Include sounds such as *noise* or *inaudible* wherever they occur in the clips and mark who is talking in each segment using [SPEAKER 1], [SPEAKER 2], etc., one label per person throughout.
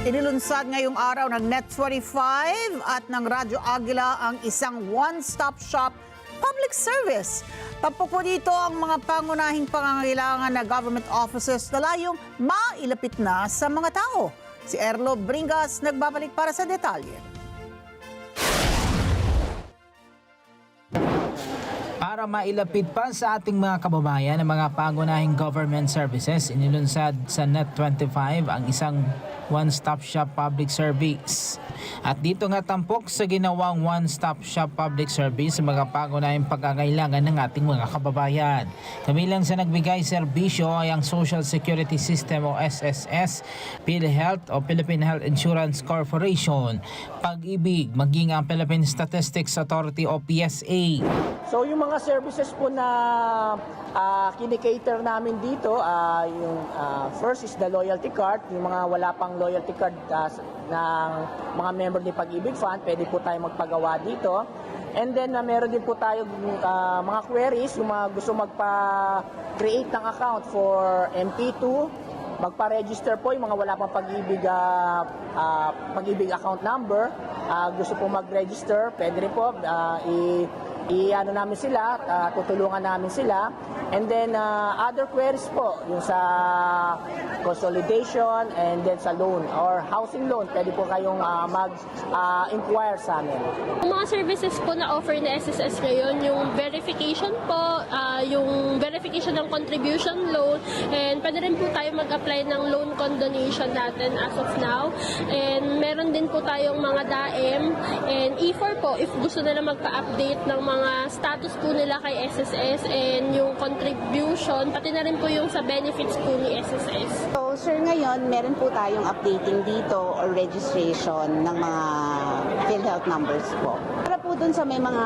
[SPEAKER 1] Inilunsad ngayong araw ng Net25 at ng Radyo Agila ang isang one-stop shop public service. Tampok po dito ang mga pangunahing pangangailangan na government offices na layong mailapit na sa mga tao. Si Erlo Bringas nagbabalik para sa detalye.
[SPEAKER 2] Para mailapit pa sa ating mga kababayan ang mga pangunahing government services, inilunsad sa Net25 ang isang one-stop shop public service. At dito nga tampok sa ginawang one-stop shop public service sa mga pangunahing pagkakailangan ng ating mga kababayan. Kamilang sa nagbigay serbisyo ay ang Social Security System o SSS, PhilHealth o Philippine Health Insurance Corporation, Pag-ibig, maging ang Philippine Statistics Authority o PSA.
[SPEAKER 3] So yung mga services po na uh, kinikater namin dito, ah, yung ah, first is the loyalty card. Yung mga wala pang loyalty card s- ng mga member ni Pag-ibig Fund, pwede po tayo magpagawa dito. And then ah, meron din po tayo ah, mga queries, yung mga gusto magpa-create ng account for MP2, magpa-register po yung mga wala pang pag-ibig ah, ah, pag-ibig account number. Ah, gusto po mag-register, pwede rin po ah, i i-ano namin sila, ah, tutulungan namin sila. And then ah, other queries po, yung sa consolidation and then sa loan or housing loan, pwede po kayong ah, mag-inquire sa amin.
[SPEAKER 4] Yung mga services po na offer ni SSS ngayon, yung verification po, ah, yung verification ng contribution loan, and pwede rin po tayo mag-apply ng loan condonation natin as of now. And meron din po tayong mga DAEM and E4 po if gusto nila magpa-update ng mga status po nila kay SSS and yung contribution, pati na rin po yung sa benefits po ni SSS.
[SPEAKER 5] So, sir, ngayon, meron po tayong updating dito or registration ng mga PhilHealth numbers po. Para po dun sa may mga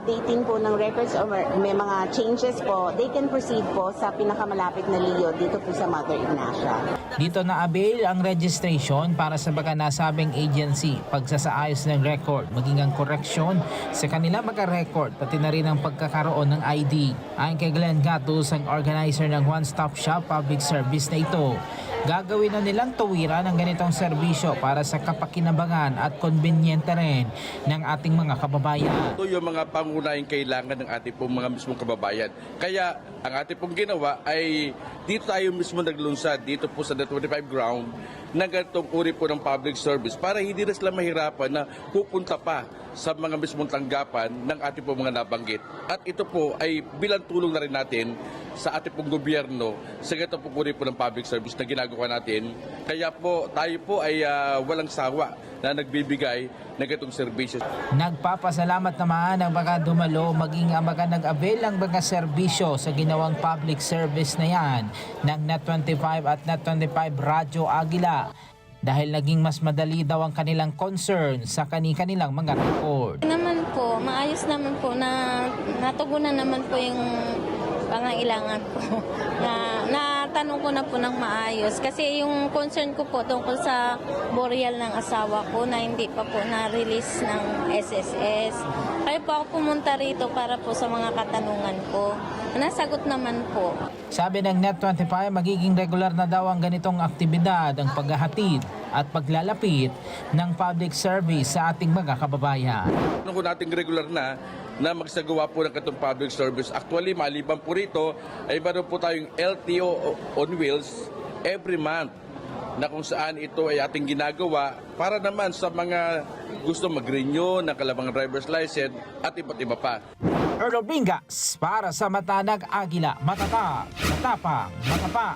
[SPEAKER 5] updating po ng records or may mga changes po, they can proceed po sa pinakamalapit na LIO dito po sa Mother Ignacia.
[SPEAKER 2] Dito na avail ang registration para sa baka nasabing agency, pagsasaayos ng record, maging ang koreksyon sa kanila magka-record, pati na rin ang pagkakaroon ng ID. Ayon kay Glenn Gatus, ang organizer ng One Stop Shop public service na ito, gagawin na nilang tuwiran ang ganitong serbisyo para sa kapakinabangan at konbinyente rin ng ating mga kababayan.
[SPEAKER 6] Ito yung mga pangunahing kailangan ng ating pong mga mismong kababayan. Kaya ang ating pong ginawa ay dito tayo mismo naglunsad, dito po sa The 25 ground, na ganitong uri po ng public service para hindi na sila mahirapan na pupunta pa sa mga mismong tanggapan ng ating pong mga nabanggit. At ito po ay bilang tulong na rin natin sa ating pong gobyerno sa ganitong pong uri po ng public service na ginagawa natin. Kaya po tayo po ay ah, walang sawa na nagbibigay ng ganitong serbisyo.
[SPEAKER 2] Nagpapasalamat naman ang mga dumalo maging ang mga nag-avail ng mga serbisyo sa ginawang public service na yan ng Net25 at Net25 Radyo Agila dahil naging mas madali daw ang kanilang concern sa kani-kanilang mga record.
[SPEAKER 7] naman po, maayos naman po na natugunan naman po yung pangailangan po. *laughs* na natanong ko na po ng maayos kasi yung concern ko po tungkol sa burial ng asawa ko na hindi pa po na-release ng SSS. Kaya po ako pumunta rito para po sa mga katanungan ko. Nasagot naman po.
[SPEAKER 2] Sabi ng Net25, magiging regular na daw ang ganitong aktibidad, ang paghahatid at paglalapit ng public service sa ating mga kababayan.
[SPEAKER 6] Ano ko nating regular na na magsagawa po ng katong public service. Actually, maliban po rito, ay meron po tayong LTO on wheels every month na kung saan ito ay ating ginagawa para naman sa mga gusto mag-renew ng kalabang driver's license at iba't iba pa.
[SPEAKER 2] Earl Bingas para sa Matanag Agila, Matatag, Matapang, Matapa.